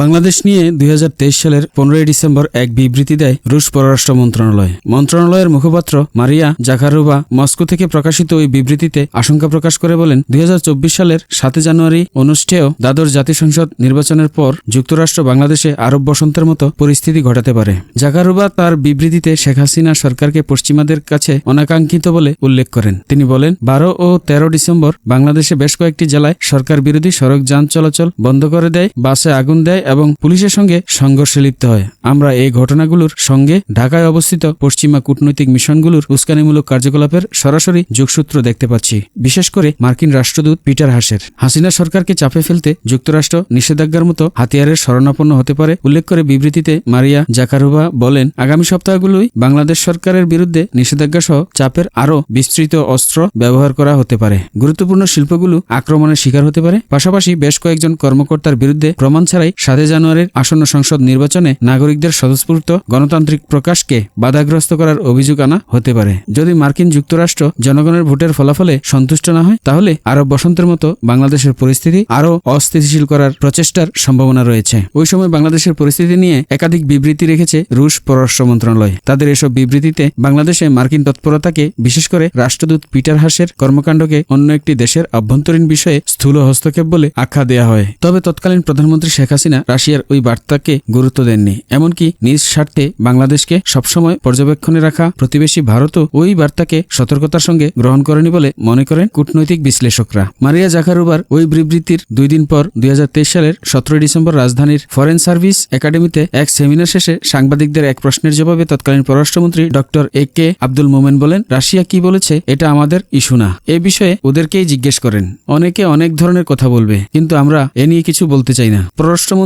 বাংলাদেশ নিয়ে দুই হাজার তেইশ সালের পনেরোই ডিসেম্বর এক বিবৃতি দেয় রুশ পররাষ্ট্র মন্ত্রণালয়। মন্ত্রণালয়ের মুখপাত্র মারিয়া জাকারুবা মস্কো থেকে প্রকাশিত ওই বিবৃতিতে আশঙ্কা প্রকাশ করে বলেন, দুই হাজার চব্বিশ সালের সাতে জানুয়ারি অনুষ্ঠেয় দ্বাদশ জাতীয় সংসদ নির্বাচনের পর যুক্তরাষ্ট্র বাংলাদেশে আরব বসন্তের মতো পরিস্থিতি ঘটাতে পারে। জাকারুবা তার বিবৃতিতে শেখ হাসিনা সরকারকে পশ্চিমাদের কাছে অনাকাঙ্ক্ষিত বলে উল্লেখ করেন। তিনি বলেন, বারো ও তেরো ডিসেম্বর বাংলাদেশে বেশ কয়েকটি জেলায় সরকার বিরোধী সড়ক যান চলাচল বন্ধ করে দেয়, বাসে আগুন দেয় এবং পুলিশের সঙ্গে সংঘর্ষে লিপ্ত হয়। আমরা এই ঘটনাগুলোর সঙ্গে ঢাকায় অবস্থিত পশ্চিমা কূটনৈতিক মিশনগুলোর উস্কানিমূলক কার্যকলাপের সরাসরি যোগসূত্র দেখতে পাচ্ছি। বিশেষ করে মার্কিন রাষ্ট্রদূত পিটার হাসের হাসিনা সরকারকে চাপে ফেলতে যুক্তরাষ্ট্র নিষেধাজ্ঞার মতো হাতিয়ারের শরণাপন্ন হতে পারে উল্লেখ করে বিবৃতিতে মারিয়া জাকারোভা বলেন, আগামী সপ্তাহগুলোই বাংলাদেশ সরকারের বিরুদ্ধে নিষেধাজ্ঞা সহ চাপের আরও বিস্তৃত অস্ত্র ব্যবহার করা হতে পারে। গুরুত্বপূর্ণ শিল্পগুলো আক্রমণের শিকার হতে পারে। পাশাপাশি বেশ কয়েকজন কর্মকর্তার বিরুদ্ধে প্রমাণ ছাড়াই সাতে জানুয়ারির আসন্ন সংসদ নির্বাচনে নাগরিকদের স্বতঃস্ফূর্ত গণতান্ত্রিক প্রকাশকে বাধাগ্রস্ত করার অভিযোগ আনা হতে পারে। যদি মার্কিন যুক্তরাষ্ট্র জনগণের ভোটের ফলাফলে সন্তুষ্ট না হয়, তাহলে আরব বসন্তের মতো বাংলাদেশের পরিস্থিতি আরও অস্থিতিশীল করার প্রচেষ্টার সম্ভাবনা রয়েছে। ওই সময় বাংলাদেশের পরিস্থিতি নিয়ে একাধিক বিবৃতি রেখেছে রুশ পররাষ্ট্র মন্ত্রণালয়। তাদের এসব বিবৃতিতে বাংলাদেশে মার্কিন তৎপরতাকে, বিশেষ করে রাষ্ট্রদূত পিটার হাসের কর্মকাণ্ডকে অন্য একটি দেশের অভ্যন্তরীণ বিষয়ে স্থূল হস্তক্ষেপ বলে আখ্যা দেয়া হয়। তবে তৎকালীন প্রধানমন্ত্রী শেখ হাসিনা রাশিয়ার ওই বার্তাকে গুরুত্ব দেননি। এমনকি নিজ স্বার্থে বাংলাদেশকে সবসময় পর্যবেক্ষণে রাখা প্রতিবেশী ভারতও ওই বার্তাকে সতর্কতার সঙ্গে গ্রহণ করেনি বলে মনে করেন কূটনৈতিক বিশ্লেষকরা। মারিয়া জাকারুবার ওই বিবৃতির দুই দিন পর দুই হাজার তেইশ সালের সতেরোই ডিসেম্বর রাজধানীর ফরেন সার্ভিস একাডেমিতে এক সেমিনার শেষে সাংবাদিকদের এক প্রশ্নের জবাবে তৎকালীন পররাষ্ট্রমন্ত্রী ডক্টর এ কে আব্দুল মোমেন বলেন, রাশিয়া কি বলেছে এটা আমাদের ইস্যু না। এ বিষয়ে ওদেরকেই জিজ্ঞেস করেন। অনেকে অনেক ধরনের কথা বলবে, কিন্তু আমরা এ নিয়ে কিছু বলতে চাই না।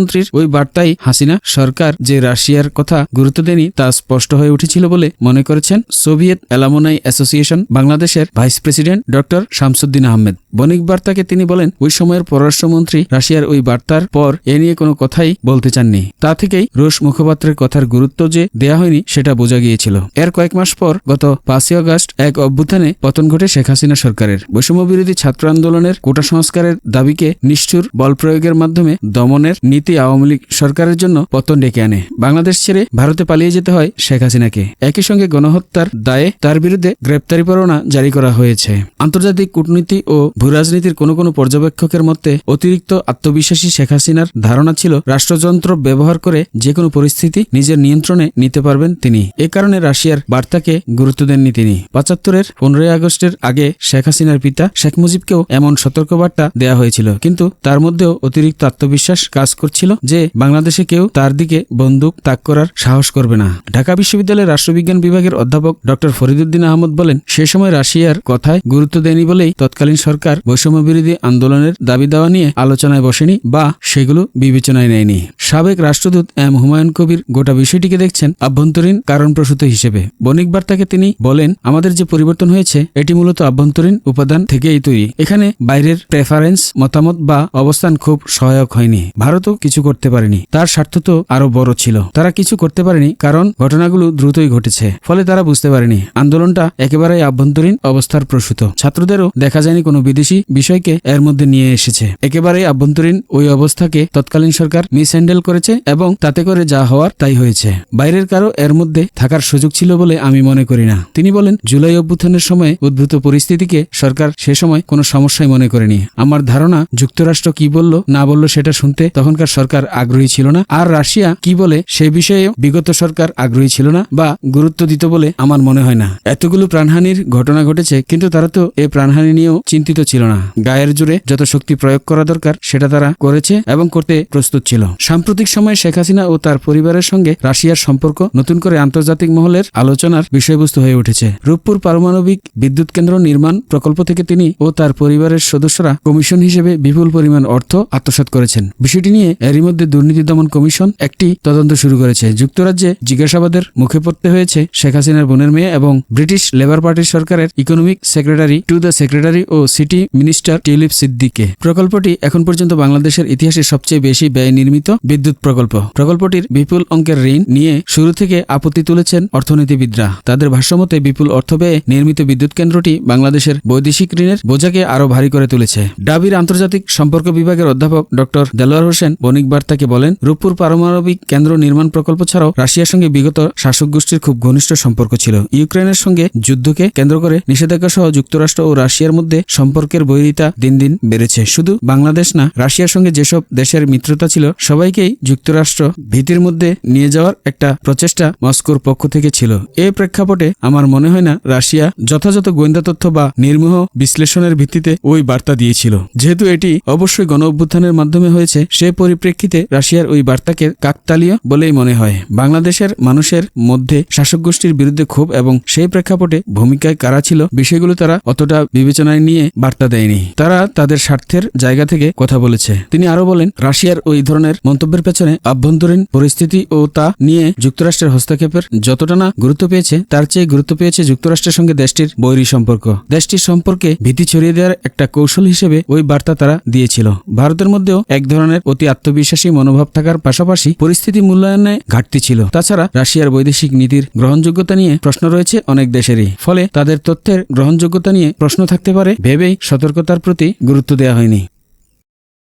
পররাষ্ট্রমন্ত্রীর ওই বার্তায় হাসিনা সরকার যে রাশিয়ার কথা গুরুত্ব দেয়নি তা স্পষ্ট হয়ে উঠেছিল বলে মনে করেছেন সোভিয়েত অ্যালামোনাই অ্যাসোসিয়েশন বাংলাদেশের vice president doctor Shamsuddin Ahmed. বণিক বার্তাকে তিনি বলেন, ওই সময়ের পররাষ্ট্রমন্ত্রী রাশিয়ার ওই বার্তার পর এ নিয়ে কোনো কথাই বলতে চাননি। তা থেকেই রুশ মুখপাত্রের কথার গুরুত্ব যে দেয়া হয়নি সেটা বোঝা গিয়েছিল। এর কয়েক মাস পর গত পাঁচই আগস্ট এক অভ্যুত্থানে পতন ঘটে শেখ হাসিনা সরকারের। বৈষম্য বিরোধী ছাত্র আন্দোলনের কোটা সংস্কারের দাবিকে নিষ্ঠুর বল প্রয়োগের মাধ্যমে দমনের নীতি আওয়ামী লীগ সরকারের জন্য পতন ডেকে আনে। বাংলাদেশ ছেড়ে ভারতে পালিয়ে যেতে হয় শেখ হাসিনাকে। একই সঙ্গে গণহত্যার দায়ে তার বিরুদ্ধে গ্রেপ্তারি পরোয়ানা জারি করা হয়েছে। আন্তর্জাতিক কূটনীতি ও ভূরাজনীতির কোনো কোনো পর্যবেক্ষকের মধ্যে অতিরিক্ত আত্মবিশ্বাসী শেখ হাসিনার ধারণা ছিল, রাষ্ট্রযন্ত্র ব্যবহার করে যে কোনো পরিস্থিতি নিজের নিয়ন্ত্রণে নিতে পারবেন তিনি। এ কারণে রাশিয়ার বার্তাকে গুরুত্ব দেননি তিনি। পঁচাত্তরের পনেরোই আগস্টের আগে শেখ হাসিনার পিতা শেখ মুজিবকেও এমন সতর্কবার্তা দেয়া হয়েছিল। কিন্তু তার মধ্যেও অতিরিক্ত আত্মবিশ্বাস কাজ করছিল যে বাংলাদেশে কেউ তার দিকে বন্দুক তাক করার সাহস করবে না। ঢাকা বিশ্ববিদ্যালয়ের রাষ্ট্রবিজ্ঞান বিভাগের অধ্যাপক ডক্টর ফরিদুদ্দিন আহমদ বলেন, সে সময় রাশিয়ার কথায় গুরুত্ব দেয়নি বলেই তৎকালীন সরকার বৈষম্য বিরোধী আন্দোলনের দাবি দেওয়া নিয়ে আলোচনায় বসেনি বা সেগুলো বিবেচনায় নেয়নি। সাবেক রাষ্ট্রদূত এম হুমায়ুন কবির গোটা বিষয়টিকে দেখছেন আভ্যন্তরীণ কারণপ্রসূত হিসেবে। বণিক বার্তাকে তিনি বলেন, আমাদের যে পরিবর্তন হয়েছে, এটি মূলত আভ্যন্তরীণ উপাদান থেকেই তৈরি। এখানে বাইরের প্রেফারেন্স মতামত বা অবস্থান খুব সহায়ক হয়নি। ভারতও কিছু করতে পারেনি। তার স্বার্থ তো আরও বড় ছিল। তারা কিছু করতে পারেনি, কারণ ঘটনাগুলো দ্রুতই ঘটেছে। ফলে তারা বুঝতে পারেনি। আন্দোলনটা একেবারেই আভ্যন্তরীণ অবস্থার প্রসূত। ছাত্রদেরও দেখা যায়নি কোনো বিদেশি বিষয়কে এর মধ্যে নিয়ে এসেছে। একেবারে আভ্যন্তরীণ ওই অবস্থাকে তৎকালীন সরকার মিসহ্যান্ডেল করেছে এবং তাতে করে যা হওয়ার তাই হয়েছে। বাইরের কারও এর মধ্যে থাকার সুযোগ ছিল বলে আমি মনে করি না। তিনি বলেন, জুলাই অভ্যুত্থানের সময় উদ্ভূত পরিস্থিতিকে সরকার সে সময় কোনো সমস্যায় মনে করেনি। আমার ধারণা, যুক্তরাষ্ট্র কি বলল, না বলল সেটা শুনতে তখনকার সরকার আগ্রহী ছিল না, আর রাশিয়া কি বলে সে বিষয়ে বিগত সরকার আগ্রহী ছিল না বা গুরুত্ব দিত বলে আমার মনে হয় না। এতগুলো প্রাণহানির ঘটনা ঘটেছে, কিন্তু তারা তো এই প্রাণহানি নিয়েও চিন্তিত ছিল না। গায়ের জোরে যত শক্তি প্রয়োগ করা দরকার, সেটা তারা করেছে এবং করতে প্রস্তুত ছিল। সাম্প্রতিক সময়ে শেখ হাসিনা ও তার পরিবারের সঙ্গে রাশিয়ার সম্পর্ক নতুন করে আন্তর্জাতিক মহলের আলোচনার বিষয়বস্তু হয়ে উঠেছে। রূপপুর পারমাণবিক বিদ্যুৎ কেন্দ্র নির্মাণ প্রকল্প থেকে তিনি ও তার পরিবারের সদস্যরা কমিশন হিসেবে বিপুল পরিমাণ অর্থ আত্মসাৎ করেছেন। বিষয়টি নিয়ে এরই মধ্যে দুর্নীতি দমন কমিশন একটি তদন্ত শুরু করেছে। যুক্তরাজ্যে জিজ্ঞাসাবাদের মুখে পড়তে হয়েছে শেখ হাসিনার বোনের মেয়ে এবং ব্রিটিশ লেবার পার্টির সরকারের economic secretary to the secretary O city বিদেশি মিনিস্টার টিউলিপ সিদ্দিককে প্রকল্পটি এখন পর্যন্ত বাংলাদেশের ইতিহাসে সবচেয়ে বেশি ব্যয় নির্মিত বিদ্যুৎ প্রকল্প। প্রকল্পটির বিপুল অঙ্কের ঋণ নিয়ে শুরু থেকে আপত্তি তুলেছেন অর্থনীতিবিদরা। তাদের ভাষ্যমতে বিপুল অর্থ ব্যয়ে নির্মিত বিদ্যুৎ কেন্দ্রটি বাংলাদেশের বৈদেশিক ঋণের বোঝাকে আরও ভারী করে তুলেছে। ডাবির আন্তর্জাতিক সম্পর্ক বিভাগের অধ্যাপক ডক্টর দেলোয়ার হোসেন বণিক বার্তাকে বলেন, রূপপুর পারমাণবিক কেন্দ্র নির্মাণ প্রকল্প ছাড়াও রাশিয়ার সঙ্গে বিগত শাসক গোষ্ঠীর খুব ঘনিষ্ঠ সম্পর্ক ছিল। ইউক্রেনের সঙ্গে যুদ্ধকে কেন্দ্র করে নিষেধাজ্ঞা সহ যুক্তরাষ্ট্র ও রাশিয়ার মধ্যে সম্পর্কের বৈরিতা দিন দিন বেড়েছে। শুধু বাংলাদেশ না, রাশিয়ার সঙ্গে যেসব দেশের মিত্রতা ছিল, সবাইকেই যুক্তরাষ্ট্র ভীতির মধ্যে নিয়ে যাওয়ার একটা প্রচেষ্টা মস্কোর পক্ষ থেকে ছিল। এ প্রেক্ষাপটে আমার মনে হয় না, রাশিয়া যথাযথ গোয়েন্দা তথ্য বা নির্মোহ বিশ্লেষণের ভিত্তিতে ওই বার্তা দিয়েছিল। যেহেতু এটি অবশ্যই গণ অভ্যুত্থানের মাধ্যমে হয়েছে, সে পরিপ্রেক্ষিতে রাশিয়ার ওই বার্তাকে কাকতালীয় বলেই মনে হয়। বাংলাদেশের মানুষের মধ্যে শাসক গোষ্ঠীর বিরুদ্ধে ক্ষোভ এবং সেই প্রেক্ষাপটে ভূমিকায় কারা ছিল, বিষয়গুলো তারা অতটা বিবেচনায় নিয়ে বার্তা দেয়নি। তারা তাদের স্বার্থের জায়গা থেকে কথা বলেছে। তিনি আরও বলেন, রাশিয়ার ওই ধরনের মন্তব্যের পেছনে আভ্যন্তরীণ পরিস্থিতি ও তা নিয়ে যুক্তরাষ্ট্রের হস্তক্ষেপের যতটা না গুরুত্ব পেয়েছে, তার চেয়ে গুরুত্ব পেয়েছে যুক্তরাষ্ট্রের সঙ্গে দেশটির বৈরী সম্পর্ক। দেশটির সম্পর্কে ভীতি ছড়িয়ে দেওয়ার একটা কৌশল হিসেবে ওই বার্তা তারা দিয়েছিল। ভারতের মধ্যেও এক ধরনের অতি আত্মবিশ্বাসী মনোভাব থাকার পাশাপাশি পরিস্থিতি মূল্যায়নে ঘাটতি ছিল। তাছাড়া রাশিয়ার বৈদেশিক নীতির গ্রহণযোগ্যতা নিয়ে প্রশ্ন রয়েছে অনেক দেশেরই। ফলে তাদের তথ্যের গ্রহণযোগ্যতা নিয়ে প্রশ্ন থাকতে পারে, ভেবেই সতর্কতার প্রতি গুরুত্ব দেওয়া হয়নি।